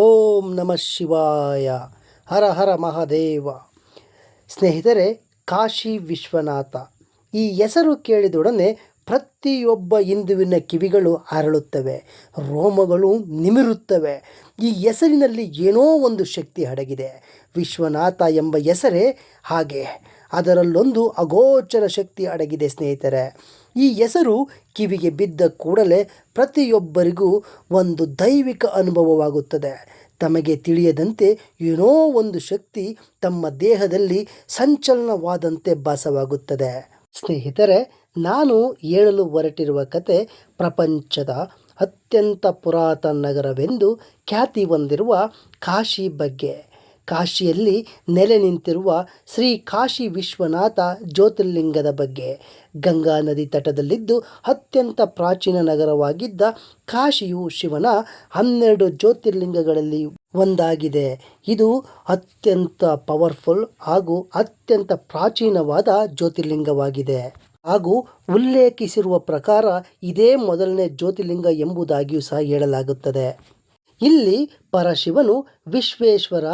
ಓಂ ನಮಃ ಶಿವಾಯ. ಹರ ಹರ ಮಹಾದೇವ. ಸ್ನೇಹಿತರೆ, ಕಾಶಿ ವಿಶ್ವನಾಥ. ಈ ಹೆಸರು ಕೇಳಿದೊಡನೆ ಪ್ರತಿಯೊಬ್ಬ ಹಿಂದುವಿನ ಕಿವಿಗಳು ಅರಳುತ್ತವೆ, ರೋಮಗಳು ನಿಮಿರುತ್ತವೆ. ಈ ಹೆಸರಿನಲ್ಲಿ ಏನೋ ಒಂದು ಶಕ್ತಿ ಅಡಗಿದೆ ವಿಶ್ವನಾಥ ಎಂಬ ಹೆಸರೇ ಹಾಗೆ. ಅದರಲ್ಲೊಂದು ಅಗೋಚರ ಶಕ್ತಿ ಅಡಗಿದೆ ಸ್ನೇಹಿತರೆ. ಈ ಹೆಸರು ಕಿವಿಗೆ ಬಿದ್ದ ಕೂಡಲೇ ಪ್ರತಿಯೊಬ್ಬರಿಗೂ ಒಂದು ದೈವಿಕ ಅನುಭವವಾಗುತ್ತದೆ. ತಮಗೆ ತಿಳಿಯದಂತೆ ಏನೋ ಒಂದು ಶಕ್ತಿ ತಮ್ಮ ದೇಹದಲ್ಲಿ ಸಂಚಲನವಾದಂತೆ ಭಾಸವಾಗುತ್ತದೆ. ಸ್ನೇಹಿತರೆ, ನಾನು ಹೇಳಲು ಹೊರಟಿರುವ ಕತೆ ಪ್ರಪಂಚದ ಅತ್ಯಂತ ಪುರಾತನ ನಗರವೆಂದು ಖ್ಯಾತಿ ಹೊಂದಿರುವ ಕಾಶಿ ಬಗ್ಗೆ. ಕಾಶಿಯಲ್ಲಿ ನೆಲೆ ನಿಂತಿರುವ ಶ್ರೀ ಕಾಶಿ ವಿಶ್ವನಾಥ ಜ್ಯೋತಿರ್ಲಿಂಗದ ಬಗ್ಗೆ. ಗಂಗಾ ನದಿ ತಟದಲ್ಲಿದ್ದು ಅತ್ಯಂತ ಪ್ರಾಚೀನ ನಗರವಾಗಿದ್ದ ಕಾಶಿಯು ಶಿವನ ಹನ್ನೆರಡು ಜ್ಯೋತಿರ್ಲಿಂಗಗಳಲ್ಲಿ ಒಂದಾಗಿದೆ. ಇದು ಅತ್ಯಂತ ಪವರ್ಫುಲ್ ಹಾಗೂ ಅತ್ಯಂತ ಪ್ರಾಚೀನವಾದ ಜ್ಯೋತಿರ್ಲಿಂಗವಾಗಿದೆ. ಹಾಗೂ ಉಲ್ಲೇಖಿಸಿರುವ ಪ್ರಕಾರ ಇದೇ ಮೊದಲನೇ ಜ್ಯೋತಿರ್ಲಿಂಗ ಎಂಬುದಾಗಿಯೂ ಸಹ ಹೇಳಲಾಗುತ್ತದೆ. ಇಲ್ಲಿ ಪರಶಿವನು ವಿಶ್ವೇಶ್ವರ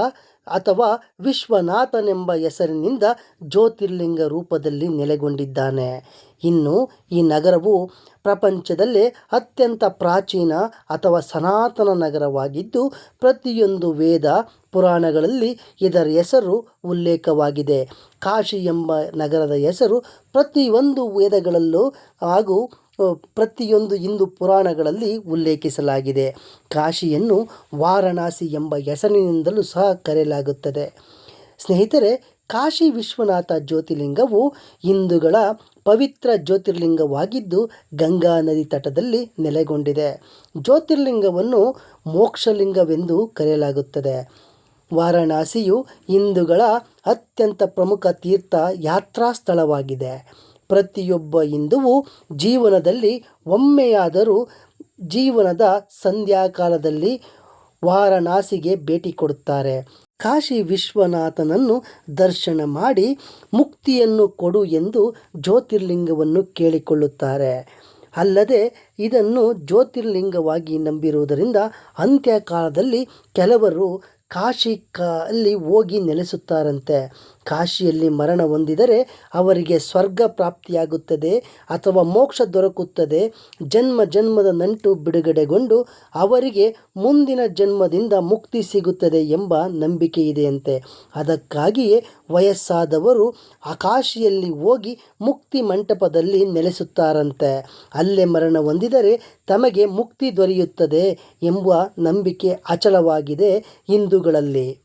ಅಥವಾ ವಿಶ್ವನಾಥನೆಂಬ ಹೆಸರಿನಿಂದ ಜ್ಯೋತಿರ್ಲಿಂಗ ರೂಪದಲ್ಲಿ ನೆಲೆಗೊಂಡಿದ್ದಾನೆ. ಇನ್ನು ಈ ನಗರವು ಪ್ರಪಂಚದಲ್ಲೇ ಅತ್ಯಂತ ಪ್ರಾಚೀನ ಅಥವಾ ಸನಾತನ ನಗರವಾಗಿದ್ದು, ಪ್ರತಿಯೊಂದು ವೇದ ಪುರಾಣಗಳಲ್ಲಿ ಇದರ ಹೆಸರು ಉಲ್ಲೇಖವಾಗಿದೆ. ಕಾಶಿ ಎಂಬ ನಗರದ ಹೆಸರು ಪ್ರತಿಯೊಂದು ವೇದಗಳಲ್ಲೂ ಹಾಗೂ ಪ್ರತಿಯೊಂದು ಹಿಂದೂ ಪುರಾಣಗಳಲ್ಲಿ ಉಲ್ಲೇಖಿಸಲಾಗಿದೆ. ಕಾಶಿಯನ್ನು ವಾರಣಾಸಿ ಎಂಬ ಹೆಸರಿನಿಂದಲೂ ಸಹ ಕರೆಯಲಾಗುತ್ತದೆ. ಸ್ನೇಹಿತರೆ, ಕಾಶಿ ವಿಶ್ವನಾಥ ಜ್ಯೋತಿರ್ಲಿಂಗವು ಹಿಂದೂಗಳ ಪವಿತ್ರ ಜ್ಯೋತಿರ್ಲಿಂಗವಾಗಿದ್ದು ಗಂಗಾ ನದಿ ತಟದಲ್ಲಿ ನೆಲೆಗೊಂಡಿದೆ. ಜ್ಯೋತಿರ್ಲಿಂಗವನ್ನು ಮೋಕ್ಷಲಿಂಗವೆಂದು ಕರೆಯಲಾಗುತ್ತದೆ. ವಾರಣಾಸಿಯು ಹಿಂದೂಗಳ ಅತ್ಯಂತ ಪ್ರಮುಖ ತೀರ್ಥ ಯಾತ್ರಾ ಸ್ಥಳವಾಗಿದೆ. ಪ್ರತಿಯೊಬ್ಬ ಹಿಂದುವು ಜೀವನದಲ್ಲಿ ಒಮ್ಮೆಯಾದರೂ ಜೀವನದ ಸಂಧ್ಯಾಕಾಲದಲ್ಲಿ ವಾರಣಾಸಿಗೆ ಭೇಟಿ ಕೊಡುತ್ತಾರೆ. ಕಾಶಿ ವಿಶ್ವನಾಥನನ್ನು ದರ್ಶನ ಮಾಡಿ ಮುಕ್ತಿಯನ್ನು ಕೊಡು ಎಂದು ಜ್ಯೋತಿರ್ಲಿಂಗವನ್ನು ಕೇಳಿಕೊಳ್ಳುತ್ತಾರೆ. ಅಲ್ಲದೆ ಇದನ್ನು ಜ್ಯೋತಿರ್ಲಿಂಗವಾಗಿ ನಂಬಿರುವುದರಿಂದ ಅಂತ್ಯಕಾಲದಲ್ಲಿ ಕೆಲವರು ಕಾಶಿ ಕ, ಅಲ್ಲಿ ಹೋಗಿ ನೆಲೆಸುತ್ತಾರಂತೆ. ಕಾಶಿಯಲ್ಲಿ ಮರಣ ಹೊಂದಿದರೆ ಅವರಿಗೆ ಸ್ವರ್ಗ ಪ್ರಾಪ್ತಿಯಾಗುತ್ತದೆ ಅಥವಾ ಮೋಕ್ಷ ದೊರಕುತ್ತದೆ. ಜನ್ಮ ಜನ್ಮದ ನಂಟು ಬಿಡುಗಡೆಗೊಂಡು ಅವರಿಗೆ ಮುಂದಿನ ಜನ್ಮದಿಂದ ಮುಕ್ತಿ ಸಿಗುತ್ತದೆ ಎಂಬ ನಂಬಿಕೆ ಇದೆಯಂತೆ ಅದಕ್ಕಾಗಿಯೇ ವಯಸ್ಸಾದವರು ಆಕಾಶಿಯಲ್ಲಿ ಹೋಗಿ ಮುಕ್ತಿ ಮಂಟಪದಲ್ಲಿ ನೆಲೆಸುತ್ತಾರಂತೆ. ಅಲ್ಲೇ ಮರಣ ಹೊಂದಿದರೆ ತಮಗೆ ಮುಕ್ತಿ ದೊರೆಯುತ್ತದೆ ಎಂಬ ನಂಬಿಕೆ ಅಚಲವಾಗಿದೆ ಹಿಂದೂಗಳಲ್ಲಿ.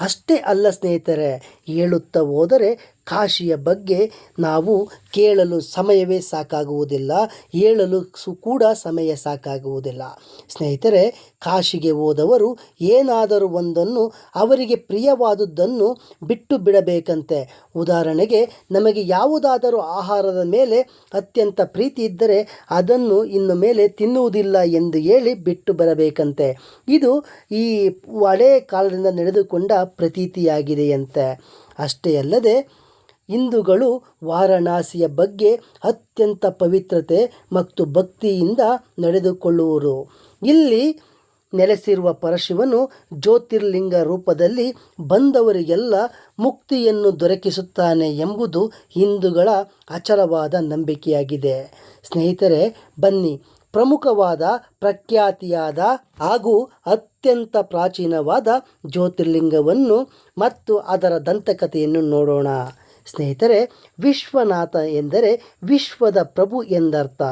ಅಷ್ಟೇ ಅಲ್ಲ ಸ್ನೇಹಿತರೆ ಹೇಳುತ್ತಾ ಹೋದರೆ ಕಾಶಿಯ ಬಗ್ಗೆ ನಾವು ಕೇಳಲು ಸಮಯವೇ ಸಾಕಾಗುವುದಿಲ್ಲ ಹೇಳಲು ಸು, ಕೂಡ ಸಮಯ ಸಾಕಾಗುವುದಿಲ್ಲ. ಸ್ನೇಹಿತರೆ, ಕಾಶಿಗೆ ಹೋದವರು ಏನಾದರೂ ಒಂದನ್ನು ಅವರಿಗೆ ಪ್ರಿಯವಾದುದನ್ನು ಬಿಟ್ಟು ಬಿಡಬೇಕಂತೆ. ಉದಾಹರಣೆಗೆ, ನಮಗೆ ಯಾವುದಾದರೂ ಆಹಾರದ ಮೇಲೆ ಅತ್ಯಂತ ಪ್ರೀತಿ ಇದ್ದರೆ ಅದನ್ನು ಇನ್ನು ಮೇಲೆ ತಿನ್ನುವುದಿಲ್ಲ ಎಂದು ಹೇಳಿ ಬಿಟ್ಟು ಬರಬೇಕಂತೆ. ಇದು ಈ ಹಳೆ ಕಾಲದಿಂದ ನಡೆದುಕೊಂಡ ಪ್ರತೀತಿಯಾಗಿದೆಯಂತೆ. ಅಷ್ಟೇ ಅಲ್ಲದೆ ಹಿಂದೂಗಳು ವಾರಣಾಸಿಯ ಬಗ್ಗೆ ಅತ್ಯಂತ ಪವಿತ್ರತೆ ಮತ್ತು ಭಕ್ತಿಯಿಂದ ನಡೆದುಕೊಳ್ಳುವರು. ಇಲ್ಲಿ ನೆಲೆಸಿರುವ ಪರಶಿವನು ಜ್ಯೋತಿರ್ಲಿಂಗ ರೂಪದಲ್ಲಿ ಬಂದವರಿಗೆಲ್ಲ ಮುಕ್ತಿಯನ್ನು ದೊರಕಿಸುತ್ತಾನೆ ಎಂಬುದು ಹಿಂದೂಗಳ ಅಚಲವಾದ ನಂಬಿಕೆಯಾಗಿದೆ. ಸ್ನೇಹಿತರೆ, ಬನ್ನಿ, ಪ್ರಮುಖವಾದ ಪ್ರಖ್ಯಾತಿಯಾದ ಹಾಗೂ ಅತ್ಯಂತ ಪ್ರಾಚೀನವಾದ ಜ್ಯೋತಿರ್ಲಿಂಗವನ್ನು ಮತ್ತು ಅದರ ದಂತಕಥೆಯನ್ನು ನೋಡೋಣ. ಸ್ನೇಹಿತರೆ, ವಿಶ್ವನಾಥ ಎಂದರೆ ವಿಶ್ವದ ಪ್ರಭು ಎಂದರ್ಥ.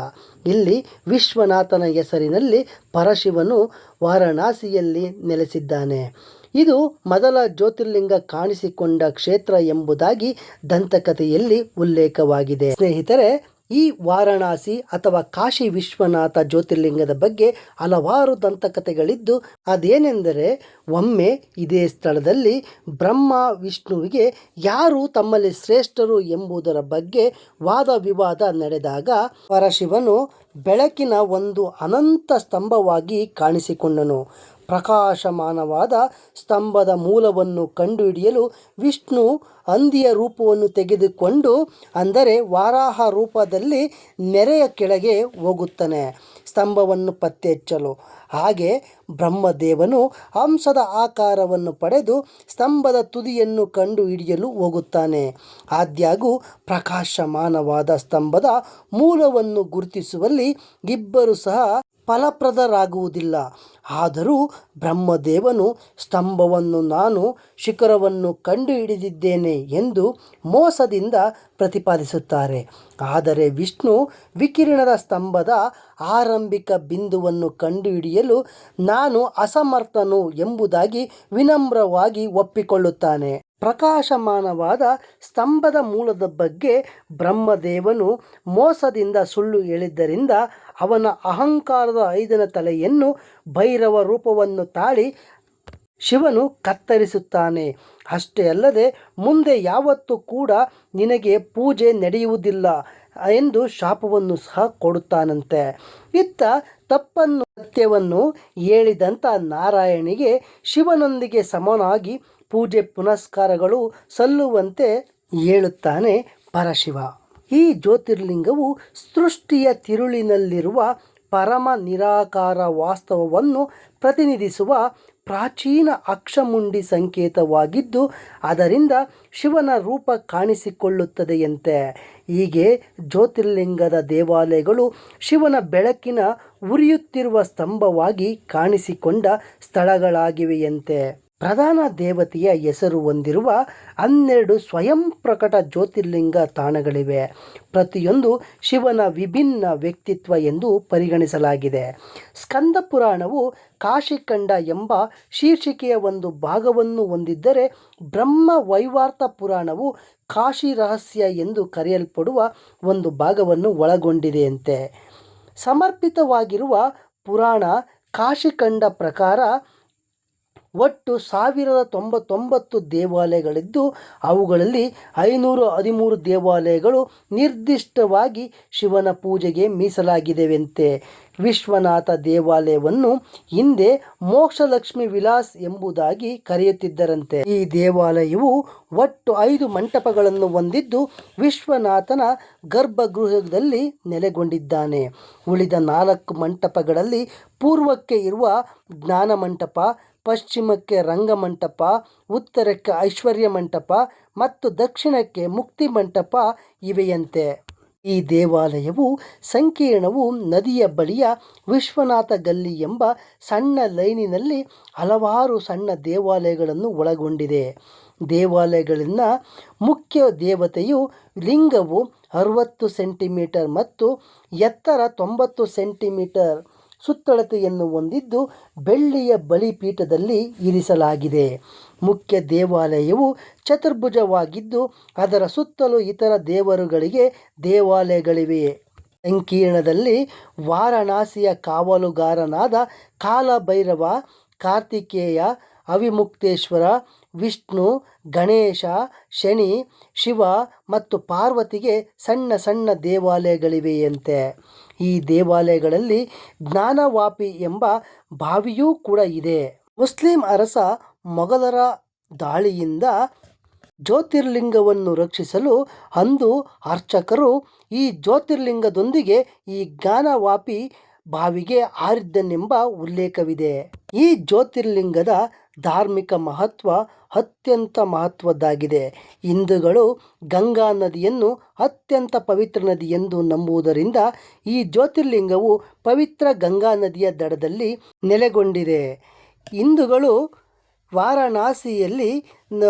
ಇಲ್ಲಿ ವಿಶ್ವನಾಥನ ಹೆಸರಿನಲ್ಲಿ ಪರಶಿವನು ವಾರಣಾಸಿಯಲ್ಲಿ ನೆಲೆಸಿದ್ದಾನೆ. ಇದು ಮೊದಲ ಜ್ಯೋತಿರ್ಲಿಂಗ ಕಾಣಿಸಿಕೊಂಡ ಕ್ಷೇತ್ರ ಎಂಬುದಾಗಿ ದಂತಕಥೆಯಲ್ಲಿ ಉಲ್ಲೇಖವಾಗಿದೆ. ಸ್ನೇಹಿತರೆ ಈ ವಾರಣಾಸಿ ಅಥವಾ ಕಾಶಿ ವಿಶ್ವನಾಥ ಜ್ಯೋತಿರ್ಲಿಂಗದ ಬಗ್ಗೆ ಹಲವಾರು ದಂತಕಥೆಗಳಿದ್ದು, ಅದೇನೆಂದರೆ ಒಮ್ಮೆ ಇದೇ ಸ್ಥಳದಲ್ಲಿ ಬ್ರಹ್ಮ ವಿಷ್ಣುವಿಗೆ ಯಾರು ತಮ್ಮಲ್ಲಿ ಶ್ರೇಷ್ಠರು ಎಂಬುದರ ಬಗ್ಗೆ ವಾದ ವಿವಾದ ನಡೆದಾಗ ಪರಶಿವನು ಬೆಳಕಿನ ಒಂದು ಅನಂತ ಸ್ತಂಭವಾಗಿ ಕಾಣಿಸಿಕೊಂಡನು. ಪ್ರಕಾಶಮಾನವಾದ ಸ್ತಂಭದ ಮೂಲವನ್ನು ಕಂಡುಹಿಡಿಯಲು ವಿಷ್ಣು ಹಂದಿಯ ರೂಪವನ್ನು ತೆಗೆದುಕೊಂಡು, ಅಂದರೆ ವಾರಾಹ ರೂಪದಲ್ಲಿ ನೆರೆಯ ಕೆಳಗೆ ಹೋಗುತ್ತಾನೆ, ಸ್ತಂಭವನ್ನು ಪತ್ತೆ ಹಚ್ಚಲು ಹಾಗೆ ಬ್ರಹ್ಮದೇವನು ಹಂಸದ ಆಕಾರವನ್ನು ಪಡೆದು ಸ್ತಂಭದ ತುದಿಯನ್ನು ಕಂಡು ಹಿಡಿಯಲು ಹೋಗುತ್ತಾನೆ. ಆದ್ಯಾಗೂ ಪ್ರಕಾಶಮಾನವಾದ ಸ್ತಂಭದ ಮೂಲವನ್ನು ಗುರುತಿಸುವಲ್ಲಿ ಇಬ್ಬರು ಸಹ ಫಲಪ್ರದರಾಗುವುದಿಲ್ಲ. ಆದರೂ ಬ್ರಹ್ಮದೇವನು ಸ್ತಂಭವನ್ನು ನಾನು ಶಿಖರವನ್ನು ಕಂಡುಹಿಡಿದಿದ್ದೇನೆ ಎಂದು ಮೋಸದಿಂದ ಪ್ರತಿಪಾದಿಸುತ್ತಾರೆ. ಆದರೆ ವಿಷ್ಣು ವಿಕಿರಣದ ಸ್ತಂಭದ ಆರಂಭಿಕ ಬಿಂದುವನ್ನು ಕಂಡುಹಿಡಿಯಲು ನಾನು ಅಸಮರ್ಥನು ಎಂಬುದಾಗಿ ವಿನಮ್ರವಾಗಿ ಒಪ್ಪಿಕೊಳ್ಳುತ್ತಾನೆ. ಪ್ರಕಾಶಮಾನವಾದ ಸ್ತಂಭದ ಮೂಲದ ಬಗ್ಗೆ ಬ್ರಹ್ಮದೇವನು ಮೋಸದಿಂದ ಸುಳ್ಳು ಹೇಳಿದ್ದರಿಂದ ಅವನ ಅಹಂಕಾರದ ಐದನ ತಲೆಯನ್ನು ಭೈರವ ರೂಪವನ್ನು ತಾಳಿ ಶಿವನು ಕತ್ತರಿಸುತ್ತಾನೆ. ಅಷ್ಟೇ ಅಲ್ಲದೆ ಮುಂದೆ ಯಾವತ್ತೂ ಕೂಡ ನಿನಗೆ ಪೂಜೆ ನಡೆಯುವುದಿಲ್ಲ ಎಂದು ಶಾಪವನ್ನು ಸಹ ಕೊಡುತ್ತಾನಂತೆ. ಇತ್ತ ತಪ್ಪನ್ನು ಸತ್ಯವನ್ನು ಹೇಳಿದಂಥ ನಾರಾಯಣಿಗೆ ಶಿವನೊಂದಿಗೆ ಸಮನಾಗಿ ಪೂಜೆ ಪುನಸ್ಕಾರಗಳು ಸಲ್ಲುವಂತೆ ಹೇಳುತ್ತಾನೆ ಪರಶಿವ. ಈ ಜ್ಯೋತಿರ್ಲಿಂಗವು ಸೃಷ್ಟಿಯ ತಿರುಳಿನಲ್ಲಿರುವ ಪರಮ ನಿರಾಕಾರ ವಾಸ್ತವವನ್ನು ಪ್ರತಿನಿಧಿಸುವ ಪ್ರಾಚೀನ ಅಕ್ಷಮುಂಡಿ ಸಂಕೇತವಾಗಿದ್ದು, ಅದರಿಂದ ಶಿವನ ರೂಪ ಕಾಣಿಸಿಕೊಳ್ಳುತ್ತದೆಯಂತೆ. ಹೀಗೆ ಜ್ಯೋತಿರ್ಲಿಂಗದ ದೇವಾಲಯಗಳು ಶಿವನ ಬೆಳಕಿನ ಉರಿಯುತ್ತಿರುವ ಸ್ತಂಭವಾಗಿ ಕಾಣಿಸಿಕೊಂಡ ಸ್ಥಳಗಳಾಗಿವೆಯಂತೆ. ಪ್ರಧಾನ ದೇವತೆಯ ಹೆಸರು ಹೊಂದಿರುವ ಹನ್ನೆರಡು ಸ್ವಯಂ ಪ್ರಕಟ ಜ್ಯೋತಿರ್ಲಿಂಗ ತಾಣಗಳಿವೆ. ಪ್ರತಿಯೊಂದು ಶಿವನ ವಿಭಿನ್ನ ವ್ಯಕ್ತಿತ್ವ ಎಂದು ಪರಿಗಣಿಸಲಾಗಿದೆ. ಸ್ಕಂದ ಪುರಾಣವು ಕಾಶಿಖಂಡ ಎಂಬ ಶೀರ್ಷಿಕೆಯ ಒಂದು ಭಾಗವನ್ನು ಹೊಂದಿದ್ದರೆ ಬ್ರಹ್ಮ ವೈವಾರ್ಥ ಪುರಾಣವು ಕಾಶಿ ರಹಸ್ಯ ಎಂದು ಕರೆಯಲ್ಪಡುವ ಒಂದು ಭಾಗವನ್ನು ಒಳಗೊಂಡಿದೆಯಂತೆ. ಸಮರ್ಪಿತವಾಗಿರುವ ಪುರಾಣ ಕಾಶಿಖಂಡ ಪ್ರಕಾರ ಒಟ್ಟು ಸಾವಿರದ ತೊಂಬತ್ತೊಂಬತ್ತು ದೇವಾಲಯಗಳಿದ್ದು, ಅವುಗಳಲ್ಲಿ ಐನೂರ ಹದಿಮೂರು ದೇವಾಲಯಗಳು ನಿರ್ದಿಷ್ಟವಾಗಿ ಶಿವನ ಪೂಜೆಗೆ ಮೀಸಲಾಗಿದೆವಂತೆ. ವಿಶ್ವನಾಥ ದೇವಾಲಯವನ್ನು ಹಿಂದೆ ಮೋಕ್ಷಲಕ್ಷ್ಮಿ ವಿಲಾಸ್ ಎಂಬುದಾಗಿ ಕರೆಯುತ್ತಿದ್ದರಂತೆ. ಈ ದೇವಾಲಯವು ಒಟ್ಟು ಐದು ಮಂಟಪಗಳನ್ನು ಹೊಂದಿದ್ದು, ವಿಶ್ವನಾಥನ ಗರ್ಭಗೃಹದಲ್ಲಿ ನೆಲೆಗೊಂಡಿದ್ದಾನೆ. ಉಳಿದ ನಾಲ್ಕು ಮಂಟಪಗಳಲ್ಲಿ ಪೂರ್ವಕ್ಕೆ ಇರುವ ಜ್ಞಾನ ಮಂಟಪ ಪಶ್ಚಿಮಕ್ಕೆ ರಂಗಮಂಟಪ, ಉತ್ತರಕ್ಕೆ ಐಶ್ವರ್ಯ ಮಂಟಪ ಮತ್ತು ದಕ್ಷಿಣಕ್ಕೆ ಮುಕ್ತಿ ಮಂಟಪ ಇವೆಯಂತೆ. ಈ ದೇವಾಲಯವು ಸಂಕೀರ್ಣವು ನದಿಯ ಬಳಿಯ ವಿಶ್ವನಾಥ ಗಲ್ಲಿ ಎಂಬ ಸಣ್ಣ ಲೈನಿನಲ್ಲಿ ಹಲವಾರು ಸಣ್ಣ ದೇವಾಲಯಗಳನ್ನು ಒಳಗೊಂಡಿದೆ. ದೇವಾಲಯಗಳಿಂದ ಮುಖ್ಯ ದೇವತೆಯು ಲಿಂಗವು ಅರವತ್ತು ಸೆಂಟಿಮೀಟರ್ ಮತ್ತು ಎತ್ತರ ತೊಂಬತ್ತು ಸೆಂಟಿಮೀಟರ್ ಸುತ್ತಳತೆಯನ್ನು ಹೊಂದಿದ್ದು ಬೆಳ್ಳಿಯ ಬಲಿಪೀಠದಲ್ಲಿ ಇರಿಸಲಾಗಿದೆ. ಮುಖ್ಯ ದೇವಾಲಯವು ಚತುರ್ಭುಜವಾಗಿದ್ದು, ಅದರ ಸುತ್ತಲೂ ಇತರ ದೇವರುಗಳಿಗೆ ದೇವಾಲಯಗಳಿವೆ. ಸಂಕೀರ್ಣದಲ್ಲಿ ವಾರಣಾಸಿಯ ಕಾವಲುಗಾರನಾದ ಕಾಲಭೈರವ, ಕಾರ್ತಿಕೇಯ, ಅವಿಮುಕ್ತೇಶ್ವರ, ವಿಷ್ಣು ಗಣೇಶ, ಶನಿ, ಶಿವ ಮತ್ತು ಪಾರ್ವತಿಗೆ ಸಣ್ಣ ಸಣ್ಣ ದೇವಾಲಯಗಳಿವೆಯಂತೆ. ಈ ದೇವಾಲಯಗಳಲ್ಲಿ ಜ್ಞಾನವಾಪಿ ಎಂಬ ಬಾವಿಯೂ ಕೂಡ ಇದೆ. ಮುಸ್ಲಿಂ ಅರಸ ಮೊಘಲರ ದಾಳಿಯಿಂದ ಜ್ಯೋತಿರ್ಲಿಂಗವನ್ನು ರಕ್ಷಿಸಲು ಅಂದು ಅರ್ಚಕರು ಈ ಜ್ಯೋತಿರ್ಲಿಂಗದೊಂದಿಗೆ ಈ ಜ್ಞಾನವಾಪಿ ಬಾವಿಗೆ ಹಾರಿದ್ದನೆಂಬ ಉಲ್ಲೇಖವಿದೆ. ಈ ಜ್ಯೋತಿರ್ಲಿಂಗದ ಧಾರ್ಮಿಕ ಮಹತ್ವ ಅತ್ಯಂತ ಮಹತ್ವದ್ದಾಗಿದೆ. ಹಿಂದೂಗಳು ಗಂಗಾ ನದಿಯನ್ನು ಅತ್ಯಂತ ಪವಿತ್ರ ನದಿ ಎಂದು ನಂಬುವುದರಿಂದ ಈ ಜ್ಯೋತಿರ್ಲಿಂಗವು ಪವಿತ್ರ ಗಂಗಾ ನದಿಯ ದಡದಲ್ಲಿ ನೆಲೆಗೊಂಡಿದೆ. ಹಿಂದೂಗಳು ವಾರಣಾಸಿಯಲ್ಲಿ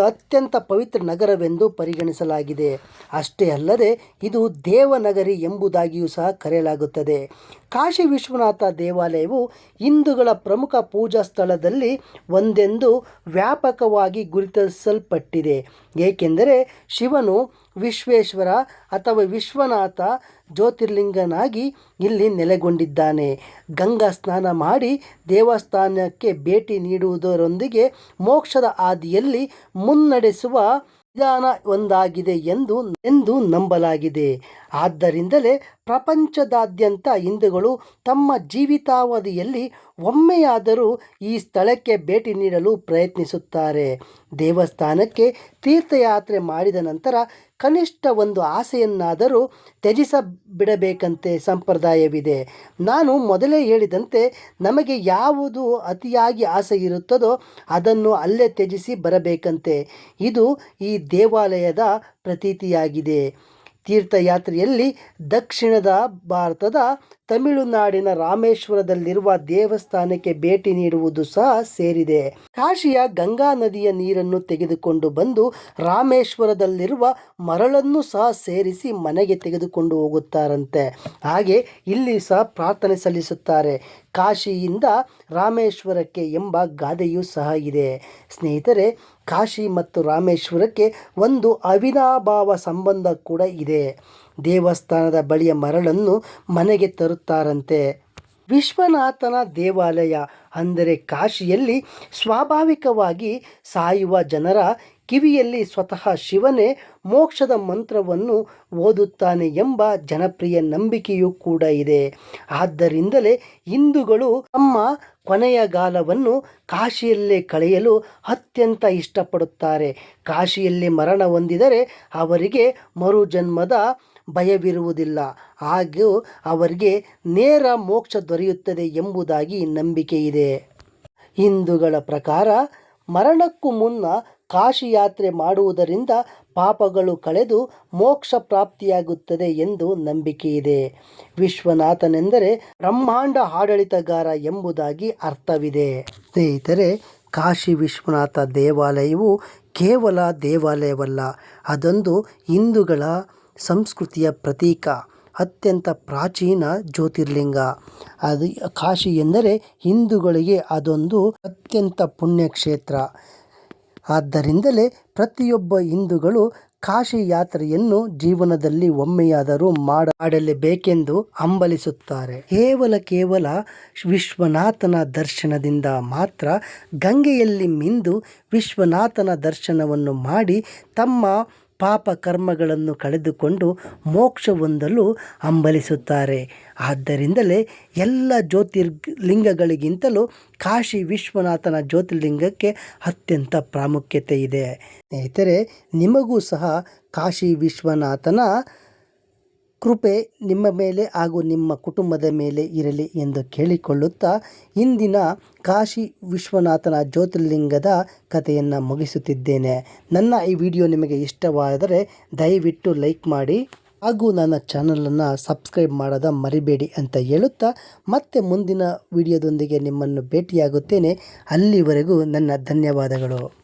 ಅತ್ಯಂತ ಪವಿತ್ರ ನಗರವೆಂದು ಪರಿಗಣಿಸಲಾಗಿದೆ. ಅಷ್ಟೇ ಅಲ್ಲದೆ ಇದು ದೇವನಗರಿ ಎಂಬುದಾಗಿಯೂ ಸಹ ಕರೆಯಲಾಗುತ್ತದೆ. ಕಾಶಿ ವಿಶ್ವನಾಥ ದೇವಾಲಯವು ಹಿಂದೂಗಳ ಪ್ರಮುಖ ಪೂಜಾ ಸ್ಥಳದಲ್ಲಿ ಒಂದೆಂದು ವ್ಯಾಪಕವಾಗಿ ಗುರುತಿಸಲ್ಪಟ್ಟಿದೆ. ಏಕೆಂದರೆ ಶಿವನು ವಿಶ್ವೇಶ್ವರ ಅಥವಾ ವಿಶ್ವನಾಥ ಜ್ಯೋತಿರ್ಲಿಂಗನಾಗಿ ಇಲ್ಲಿ ನೆಲೆಗೊಂಡಿದ್ದಾನೆ. ಗಂಗಾ ಸ್ನಾನ ಮಾಡಿ ದೇವಸ್ಥಾನಕ್ಕೆ ಭೇಟಿ ನೀಡುವುದರೊಂದಿಗೆ ಮೋಕ್ಷದ ಹಾದಿಯಲ್ಲಿ ಮುನ್ನಡೆಸುವ ವಿಧಾನ ಒಂದಾಗಿದೆ ಎಂದು ಎಂದು ನಂಬಲಾಗಿದೆ. ಆದ್ದರಿಂದಲೇ ಪ್ರಪಂಚದಾದ್ಯಂತ ಹಿಂದೂಗಳು ತಮ್ಮ ಜೀವಿತಾವಧಿಯಲ್ಲಿ ಒಮ್ಮೆಯಾದರೂ ಈ ಸ್ಥಳಕ್ಕೆ ಭೇಟಿ ನೀಡಲು ಪ್ರಯತ್ನಿಸುತ್ತಾರೆ. ದೇವಸ್ಥಾನಕ್ಕೆ ತೀರ್ಥಯಾತ್ರೆ ಮಾಡಿದ ನಂತರ ಕನಿಷ್ಠ ಒಂದು ಆಸೆಯನ್ನಾದರೂ ತ್ಯಜಿಸಬಿಡಬೇಕಂತೆ ಸಂಪ್ರದಾಯವಿದೆ. ನಾನು ಮೊದಲೇ ಹೇಳಿದಂತೆ ನಮಗೆ ಯಾವುದು ಅತಿಯಾಗಿ ಆಸೆ ಇರುತ್ತದೋ ಅದನ್ನು ಅಲ್ಲೇ ತ್ಯಜಿಸಿ ಬರಬೇಕಂತೆ. ಇದು ಈ ದೇವಾಲಯದ ಪ್ರತೀತಿಯಾಗಿದೆ. ತೀರ್ಥಯಾತ್ರೆಯಲ್ಲಿ ದಕ್ಷಿಣದ ಭಾರತದ ತಮಿಳುನಾಡಿನ ರಾಮೇಶ್ವರದಲ್ಲಿರುವ ದೇವಸ್ಥಾನಕ್ಕೆ ಭೇಟಿ ನೀಡುವುದು ಸಹ ಸೇರಿದೆ. ಕಾಶಿಯ ಗಂಗಾ ನದಿಯ ನೀರನ್ನು ತೆಗೆದುಕೊಂಡು ಬಂದು ರಾಮೇಶ್ವರದಲ್ಲಿರುವ ಮರಳನ್ನು ಸಹ ಸೇರಿಸಿ ಮನೆಗೆ ತೆಗೆದುಕೊಂಡು ಹೋಗುತ್ತಾರಂತೆ. ಹಾಗೆ ಇಲ್ಲಿ ಸಹ ಪ್ರಾರ್ಥನೆ ಸಲ್ಲಿಸುತ್ತಾರೆ. ಕಾಶಿಯಿಂದ ರಾಮೇಶ್ವರಕ್ಕೆ ಎಂಬ ಗಾದೆಯೂ ಸಹ ಇದೆ. ಸ್ನೇಹಿತರೆ, ಕಾಶಿ ಮತ್ತು ರಾಮೇಶ್ವರಕ್ಕೆ ಒಂದು ಅವಿನಾಭಾವ ಸಂಬಂಧ ಕೂಡ ಇದೆ. ದೇವಸ್ಥಾನದ ಬಳಿಯ ಮರಳನ್ನು ಮನೆಗೆ ತರುತ್ತಾರಂತೆ. ವಿಶ್ವನಾಥನ ದೇವಾಲಯ ಅಂದರೆ ಕಾಶಿಯಲ್ಲಿ ಸ್ವಾಭಾವಿಕವಾಗಿ ಸಾಯುವ ಜನರ ಕಿವಿಯಲ್ಲಿ ಸ್ವತಃ ಶಿವನೇ ಮೋಕ್ಷದ ಮಂತ್ರವನ್ನು ಓದುತ್ತಾನೆ ಎಂಬ ಜನಪ್ರಿಯ ನಂಬಿಕೆಯೂ ಕೂಡ ಇದೆ. ಆದ್ದರಿಂದಲೇ ಹಿಂದೂಗಳು ತಮ್ಮ ಕೊನೆಯಗಾಲವನ್ನು ಕಾಶಿಯಲ್ಲೇ ಕಳೆಯಲು ಅತ್ಯಂತ ಇಷ್ಟಪಡುತ್ತಾರೆ. ಕಾಶಿಯಲ್ಲಿ ಮರಣ ಹೊಂದಿದರೆ ಅವರಿಗೆ ಮರುಜನ್ಮದ ಭಯವಿರುವುದಿಲ್ಲ. ಹಾಗೂ ಅವರಿಗೆ ನೇರ ಮೋಕ್ಷ ದೊರೆಯುತ್ತದೆ ಎಂಬುದಾಗಿ ನಂಬಿಕೆ ಇದೆ. ಹಿಂದೂಗಳ ಪ್ರಕಾರ ಮರಣಕ್ಕೂ ಮುನ್ನ ಕಾಶಿ ಯಾತ್ರೆ ಮಾಡುವುದರಿಂದ ಪಾಪಗಳು ಕಳೆದು ಮೋಕ್ಷ ಪ್ರಾಪ್ತಿಯಾಗುತ್ತದೆ ಎಂದು ನಂಬಿಕೆ ಇದೆ. ವಿಶ್ವನಾಥನೆಂದರೆ ಬ್ರಹ್ಮಾಂಡ ಆಡಳಿತಗಾರ ಎಂಬುದಾಗಿ ಅರ್ಥವಿದೆ. ಸ್ನೇಹಿತರೆ, ಕಾಶಿ ವಿಶ್ವನಾಥ ದೇವಾಲಯವು ಕೇವಲ ದೇವಾಲಯವಲ್ಲ, ಅದೊಂದು ಹಿಂದೂಗಳ ಸಂಸ್ಕೃತಿಯ ಪ್ರತೀಕ. ಅತ್ಯಂತ ಪ್ರಾಚೀನ ಜ್ಯೋತಿರ್ಲಿಂಗ. ಅದು ಕಾಶಿ ಎಂದರೆ ಹಿಂದೂಗಳಿಗೆ ಅದೊಂದು ಅತ್ಯಂತ ಪುಣ್ಯಕ್ಷೇತ್ರ. ಆದ್ದರಿಂದಲೇ ಪ್ರತಿಯೊಬ್ಬ ಹಿಂದೂಗಳು ಕಾಶಿ ಯಾತ್ರೆಯನ್ನು ಜೀವನದಲ್ಲಿ ಒಮ್ಮೆಯಾದರೂ ಮಾಡಲೇಬೇಕೆಂದು ಹಂಬಲಿಸುತ್ತಾರೆ. ಕೇವಲ ಕೇವಲ ವಿಶ್ವನಾಥನ ದರ್ಶನದಿಂದ ಮಾತ್ರ ಗಂಗೆಯಲ್ಲಿ ಮಿಂದು ವಿಶ್ವನಾಥನ ದರ್ಶನವನ್ನು ಮಾಡಿ ತಮ್ಮ ಪಾಪ ಕರ್ಮಗಳನ್ನು ಕಳೆದುಕೊಂಡು ಮೋಕ್ಷ ಹೊಂದಲು ಹಂಬಲಿಸುತ್ತಾರೆ. ಆದ್ದರಿಂದಲೇ ಎಲ್ಲ ಜ್ಯೋತಿರ್ಲಿಂಗಗಳಿಗಿಂತಲೂ ಕಾಶಿ ವಿಶ್ವನಾಥನ ಜ್ಯೋತಿರ್ಲಿಂಗಕ್ಕೆ ಅತ್ಯಂತ ಪ್ರಾಮುಖ್ಯತೆ ಇದೆ. ಸ್ನೇಹಿತರೆ, ನಿಮಗೂ ಸಹ ಕಾಶಿ ವಿಶ್ವನಾಥನ ಕೃಪೆ ನಿಮ್ಮ ಮೇಲೆ ಹಾಗೂ ನಿಮ್ಮ ಕುಟುಂಬದ ಮೇಲೆ ಇರಲಿ ಎಂದು ಕೇಳಿಕೊಳ್ಳುತ್ತಾ ಇಂದಿನ ಕಾಶಿ ವಿಶ್ವನಾಥನ ಜ್ಯೋತಿರ್ಲಿಂಗದ ಕಥೆಯನ್ನು ಮುಗಿಸುತ್ತಿದ್ದೇನೆ. ನನ್ನ ಈ ವಿಡಿಯೋ ನಿಮಗೆ ಇಷ್ಟವಾದರೆ ದಯವಿಟ್ಟು ಲೈಕ್ ಮಾಡಿ ಹಾಗೂ ನನ್ನ ಚಾನಲನ್ನು ಸಬ್ಸ್ಕ್ರೈಬ್ ಮಾಡದ ಮರಿಬೇಡಿ ಅಂತ ಹೇಳುತ್ತಾ ಮತ್ತೆ ಮುಂದಿನ ವಿಡಿಯೋದೊಂದಿಗೆ ನಿಮ್ಮನ್ನು ಭೇಟಿಯಾಗುತ್ತೇನೆ. ಅಲ್ಲಿವರೆಗೂ ನನ್ನ ಧನ್ಯವಾದಗಳು.